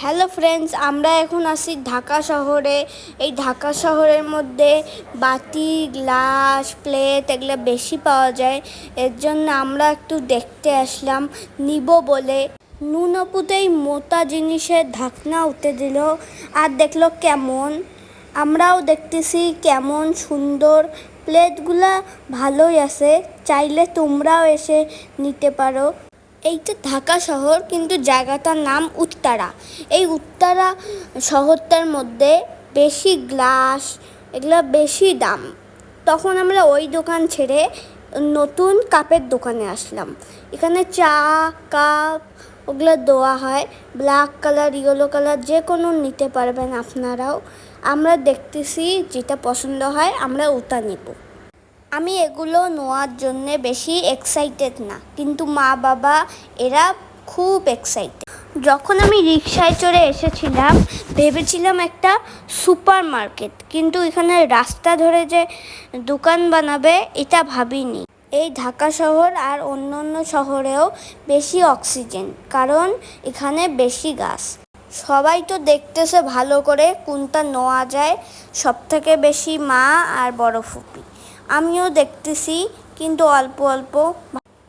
Hello friends আমরা এখন আছি ঢাকা শহরে। এই ঢাকা শহরের মধ্যে বাটি গ্লাস, প্লেট এগুলো বেশি পাওয়া যায়। এর জন্য আমরা একটু দেখতে আসলাম, নিব বলে। নুনপুতেই মোটা জিনিসের ঢাকনা উঠে দিল, আর দেখল কেমন। আমরাও দেখতেছি কেমন সুন্দর। প্লেটগুলা ভালোই আছে, চাইলে তোমরাও এসে নিতে পারো। এইটা ঢাকা শহর, কিন্তু জায়গাটার নাম উত্তরা। এই উত্তরা শহরটার মধ্যে বেশি গ্লাস, এগুলো বেশি দাম। তখন আমরা ওই দোকান ছেড়ে নতুন কাপের দোকানে আসলাম। এখানে চা, কাপ, ওগুলো দেওয়া হয়। ব্ল্যাক কালার, ইয়েলো কালার যে কোনো নিতে পারবেন আপনারাও। আমরা দেখতেছি যেটা পছন্দ হয়, আমরা ওটা নেব। আমি এগুলো নেওয়ার জন্য বেশি এক্সাইটেড না। কিন্তু মা, বাবা এরা খুব এক্সাইটেড যখন আমি রিক্সায় চড়ে এসেছিলাম, ভেবেছিলাম একটা সুপার মার্কেট কিন্তু এখানে রাস্তা ধরে যে দোকান বানাবে, এটা ভাবিনি। এই ঢাকা শহর আর অন্য অন্য শহরেও বেশি অক্সিজেন কারণ এখানে বেশি গাছ। সবাই তো দেখতেছে ভালো করে কোনটা নেওয়া যায়। সব থেকে বেশি মা আর বড় ফুপি। আমিও দেখতেছি, কিন্তু অল্প অল্প।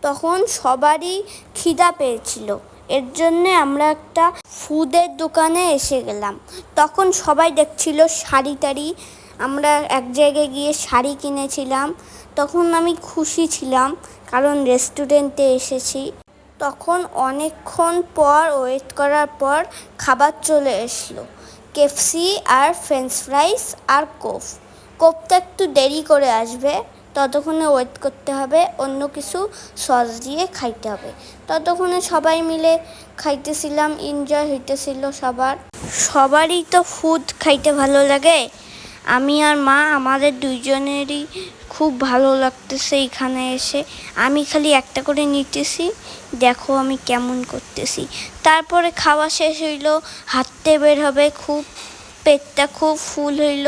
তখন সবারই খিদা পেয়েছিল। এর জন্যে আমরা একটা ফুদের দোকানে এসে গেলাম। তখন সবাই দেখছিল শাড়ি টাড়ি। আমরা এক জায়গায় গিয়ে শাড়ি কিনেছিলাম। তখন আমি খুশি ছিলাম, কারণ রেস্টুরেন্টে এসেছি। তখন অনেকক্ষণ পর, ওয়েট করার পর খাবার চলে এসলো। কেফসি আর ফ্রেঞ্চ ফ্রাইস আর কোফ। কোপটা একটু দেরি করে আসবে, ততক্ষণে ওয়েট করতে হবে, অন্য কিছু সস দিয়ে খাইতে হবে। ততক্ষণে সবাই মিলে খাইতেছিলাম এনজয় হইতেছিল সবার। সবারই তো ফুড খাইতে ভালো লাগে। আমি আর মা আমাদের দুইজনেরই খুব ভালো লাগতেছে এখানে এসে। আমি খালি একটা করে নিতেছি, দেখো আমি কেমন করতেছি। তারপরে খাওয়া শেষ হইল, হাঁটতে বের হবে, খুব পেটটা খুব ফুল হইল।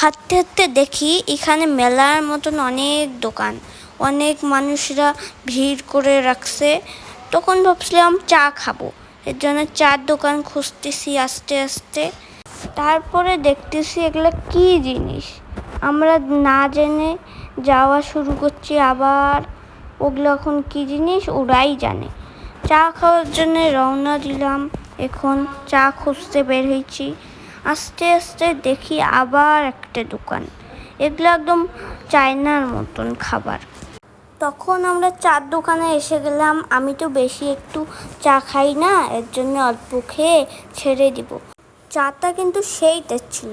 হাঁটতে হাঁটতে দেখি এখানে মেলার মতন অনেক দোকান। অনেক মানুষরা ভিড় করে রাখছে। তখন ভাবছিলাম চা খাব। এর জন্য চার দোকান খুঁজতেছি আস্তে আস্তে। তারপরে দেখতেছি এগুলো কি জিনিস? আমরা না জেনে যাওয়া শুরু করছি। আবার ওগুলো এখন কি জিনিস? ওরাই জানে। চা খাওয়ার জন্য রওনা দিলাম। এখন চা খুঁজতে বের হয়েছি। আস্তে আস্তে দেখি আবার একটা দোকান। এগুলো একদম চায়নার মতন খাবার। তখন আমরা চার দোকানে এসে গেলাম, আমি তো বেশি একটু চা খাই না, এর জন্য অল্প খেয়ে ছেড়ে দিব। চাটা কিন্তু সেই ছিল,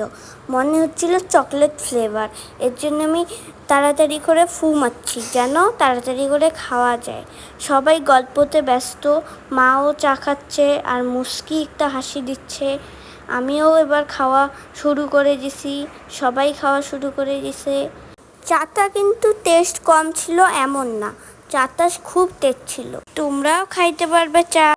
মনে হচ্ছিল চকলেট ফ্লেভার এর জন্য আমি তাড়াতাড়ি করে ফু মারছি যেন তাড়াতাড়ি করে খাওয়া যায়। সবাই গল্পতে ব্যস্ত, মাও চা খাচ্ছে আর মুস্কি একটা হাসি দিচ্ছে। আমিও এবার খাওয়া শুরু করে দিছি। সবাই খাওয়া শুরু করে দিছে। চাটা কিন্তু টেস্ট কম ছিল, এমন না। চাটা খুব টেস্ট ছিল। তোমরাও খাইতে পারবে চা।